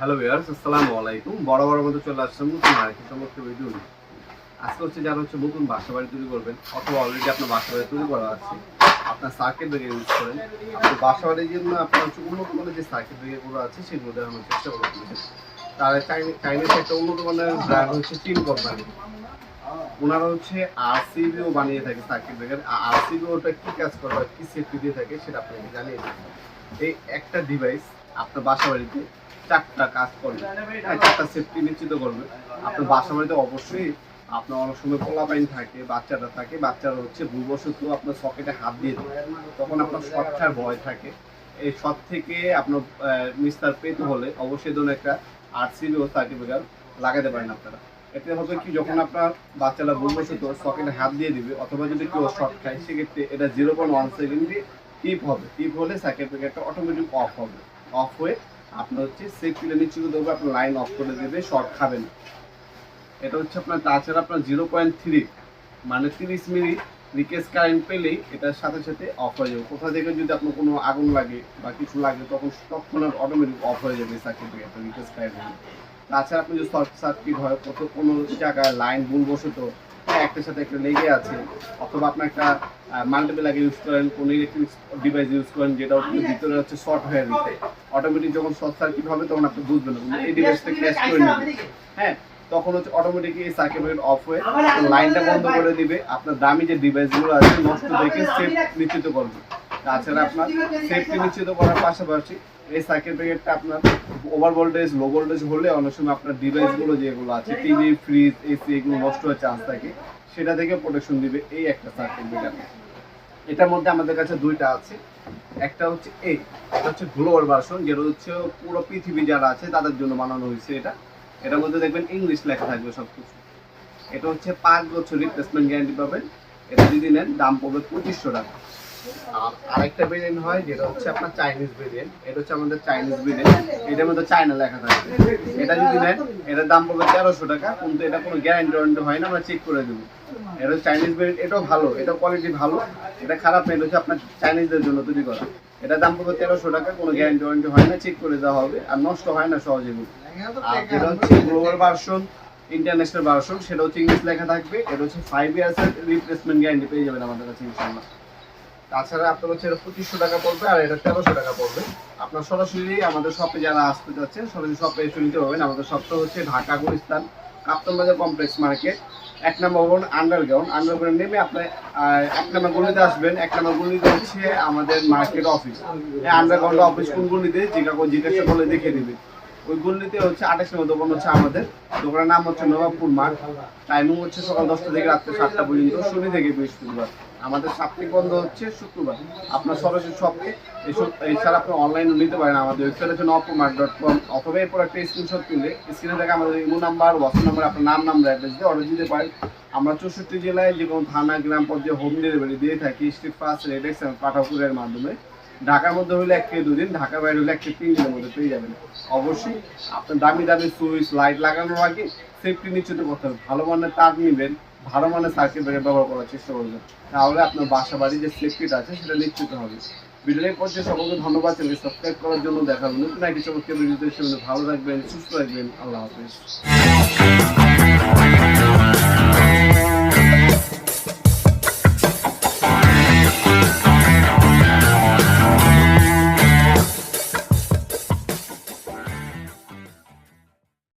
Hello viewers আসসালামু আলাইকুম। বড় বড় মধ্যে চলে আসছে নতুন আরেকটি সমস্ত ভিডিও। আজকে হচ্ছে যারা হচ্ছে নতুন বাসা বাড়ি তৈরি করবেন, অথবা অলরেডি আপনার বাসা বাড়ি তৈরি করা আছে, আপনার সার্কিট ব্রেকার ইউজ করেন। আপনার বাসা বাড়ির জন্য আপনার হচ্ছে উন্নত মানের যে সার্কিট ব্রেকারগুলো আছে, সেগুলো দেখানোর চেষ্টা করবেন তার চাইনিজ একটা উন্নত মানের ব্র্যান্ড হচ্ছে টিম কোম্পানি ওনারা হচ্ছে আরসিবিও বানিয়ে থাকে সার্কিট ব্রেকার আরসিবিওটা কী কাজ করে বা কী সেফটি দিয়ে থাকে, সেটা আপনাকে জানিয়ে এই একটা ডিভাইস আপনার বাসা বাড়িতে চারটা কাজ করবে। হ্যাঁ, চারটা সেফটি নিশ্চিত করবে। আপনার বাসা বাড়িতে অবশ্যই আপনার অনেক সময় পোলা পাইন থাকে বাচ্চাটা থাকে বাচ্চারা হচ্ছে ভূবশত আপনার সকেটে হাত দিয়ে দেয়। তখন আপনার খাওয়ার ভয় থাকে। এই শর্ট থেকে আপনার নিস্তার পেতে হলে অবশ্যই ধরুন একটা আরসিবি ও সার্টিফিকেট লাগাতে পারেন আপনারা। এতে হবে কি যখন আপনার বাচ্চারা ভুলবশত সকেটে হাত দিয়ে দিবে অথবা যদি কেউ শর্ট খায় সেক্ষেত্রে এটা জিরো পয়েন্ট ওয়ান সেকেন্ডে টিপ হবে। টিপ হলে সার্টিফিকেটটা অটোমেটিক অফ হবে। অফ হয়ে আপনার হচ্ছে সেফটিটা নিশ্চিত দেবে আপনার লাইন অফ করে দেবে শর্ট খাবে না এটা হচ্ছে আপনার, তাছাড়া আপনার জিরো পয়েন্ট থ্রি মানে তিরিশ মিনিট লিকেজ কারেন্ট পেলেই এটার সাথে সাথে অফ হয়ে যাবে। কোথা থেকে যদি আপনার কোনো আগুন লাগে বা কিছু লাগে, তখন তৎক্ষণাৎ অটোমেটিক অফ হয়ে যাবে সার্কিট লিকেজ কারেন্ট তাছাড়া আপনি যদি শর্ট সার্কিট হয়, কত কোনো জায়গায় লাইন ভুলবশত একটার সাথে একটা লেগে আছে। অথবা আপনি একটা মাল্টিপল আগে ইউজ করেন কোনো ইলেকট্রিক ডিভাইস ইউজ করেন যেটা ওর ভিতরে হচ্ছে শর্ট হয়ে গেছে। অটোমেটিক যখন শর্ট সার্কিট হবে তখন আপনি বুঝবেন এই ডিভাইসটা ক্র্যাশ করে নেবে। হ্যাঁ তখন হচ্ছে অটোমেটিক এই সার্কিট অফ হয়ে লাইনটা বন্ধ করে দিবে। আপনার দামি যে ডিভাইসগুলো আছে নষ্ট দেখে সেফ নিশ্চিত করবে। তাছাড়া আপনার সেফটি নিশ্চিত করার পাশাপাশি এই সার্কিট ব্রেকারটা আপনার ওভার ভোল্টেজ লো ভোল্টেজ হলে অনেক সময় আপনার ডিভাইসগুলো যেগুলো আছে টিভি ফ্রিজ এসি এগুলো নষ্ট হওয়ার চান্স থাকে, সেটা থেকে প্রোটেকশন দিবে এই একটা সার্কিট ব্রেকার এটার মধ্যে আমাদের কাছে দুইটা আছে। একটা হচ্ছে এই এটা হচ্ছে গ্লোবাল ভার্সন যেটা হচ্ছে পুরো পৃথিবী যারা আছে তাদের জন্য বানানো হয়েছে এটা। এটার মধ্যে দেখবেন ইংলিশ লেখা থাকবে সব কিছু এটা হচ্ছে পাঁচ বছর রিপ্লেসমেন্ট গ্যারান্টি পাবেন। এটা যদি নেন, দাম পড়বে পঁচিশশো টাকা। আরেকটা হয়, যেটা হচ্ছে আপনার চাইনিজ এটা হচ্ছে আমাদের চাইনিজ এটার মধ্যে চায়না লেখা থাকবে এটা যদি নেন, এটার দাম পড়বে তেরোশো টাকা, কিন্তু এটা কোনো গ্যারান্টি হয় না, আমরা চেক করে দেবো। এটা চাইনিজ ভেরিয়েন্ট এটাও ভালো, এটা কোয়ালিটি ভালো, এটা খারাপ এটা হচ্ছে আপনার চাইনিজদের জন্য তৈরি করা। এটার দাম পড়বে তেরোশো টাকা, কোনো গ্যারান্টি ওয়ারেন্টি হয় না চেক করে দেওয়া হবে, আর নষ্ট হয় না সহজে আর যেটা হচ্ছে গ্লোবাল ভার্সন ইন্টারন্যাশনাল ভার্সন সেটা হচ্ছে ইংলিশ লেখা থাকবে, এটা হচ্ছে ফাইভ ইয়ার্স রিপ্লেসমেন্ট গ্যারান্টি পেয়ে যাবেন আমাদের কাছে ইনশাল্লাহ তাছাড়া আপনার হচ্ছে এটা পঁচিশশো টাকা পড়বে আর এটা তেরোশো টাকা পড়বে। আপনার সরাসরি আমাদের শপে যারা আসতে যাচ্ছেন, সরাসরি শপে এসে নিতে পারবেন। আমাদের শপটা হচ্ছে ঢাকা গুলিস্তান কাপ্তান বাজার কমপ্লেক্স মার্কেট এক নম্বর ভবন আন্ডারগ্রাউন্ড আন্ডারগ্রাউন্ড নেমে আপনি এক নম্বর গলিতে আসবেন। এক নম্বর গলিতে হচ্ছে আমাদের মার্কেট অফিস আন্ডারগ্রাউন্ড অফিস কোন গলিতে? জিজ্ঞাসা জিজ্ঞাসা করলে দেখিয়ে দিবে ওই গলিতে হচ্ছে আঠাশ নম্বর দোকান হচ্ছে আমাদের। দোকানের নাম হচ্ছে নবাবপুর মাঠ। টাইমিং হচ্ছে সকাল দশটা থেকে রাত্রে সাতটা পর্যন্ত, শনি থেকে বৃহস্পতিবার। আমাদের সাপ্তাহিক বন্ধ হচ্ছে শুক্রবার। আপনার সরাসরি শপে এসব এছাড়া আপনি অনলাইনে নিতে পারেন আমাদের ওয়েবসাইট হচ্ছে নবকুমার ডট কম অথবা এরপর একটা স্ক্রিনশট তুলে স্ক্রিনে থেকে আমাদের ইমো নাম্বার হোয়াটসঅ্যাপ নাম্বার আপনার নাম নাম্বার অ্যাড্রেস দিয়ে অর্ডার দিতে পারেন। আমরা চৌষট্টি জেলায় যে কোনো থানা, গ্রাম পর্যায়ে হোম ডেলিভারি দিয়ে থাকি স্ট্রিট ফাস্ট রেডেক্স এবং পাঠাপুরের মাধ্যমে। ঢাকার মধ্যে হলে এক থেকে দুদিন, ঢাকার বাইরে হলে এক থেকে তিন দিনের মধ্যে পেয়ে যাবেন। অবশ্যই আপনার দামি দামি সুইচ, লাইট লাগানোর আগে সেফটি নিশ্চিত করতে হবে। ভালো মানের তার নেবেন, ভালো মানের সার্কিট ব্রেকার ব্যবহার করার চেষ্টা করবেন। তাহলে আপনার বাসা বাড়ির যে সেফটিটা আছে সেটা নিশ্চিত হবে। ভিডিওর পর্যায়ে সকলকে ধন্যবাদ চ্যানেল সাবস্ক্রাইব করার জন্য দেখাবো নতুন একটি চমৎকার ভিডিওতে। ভালো থাকবেন, সুস্থ থাকবেন। আল্লাহ হাফিজ।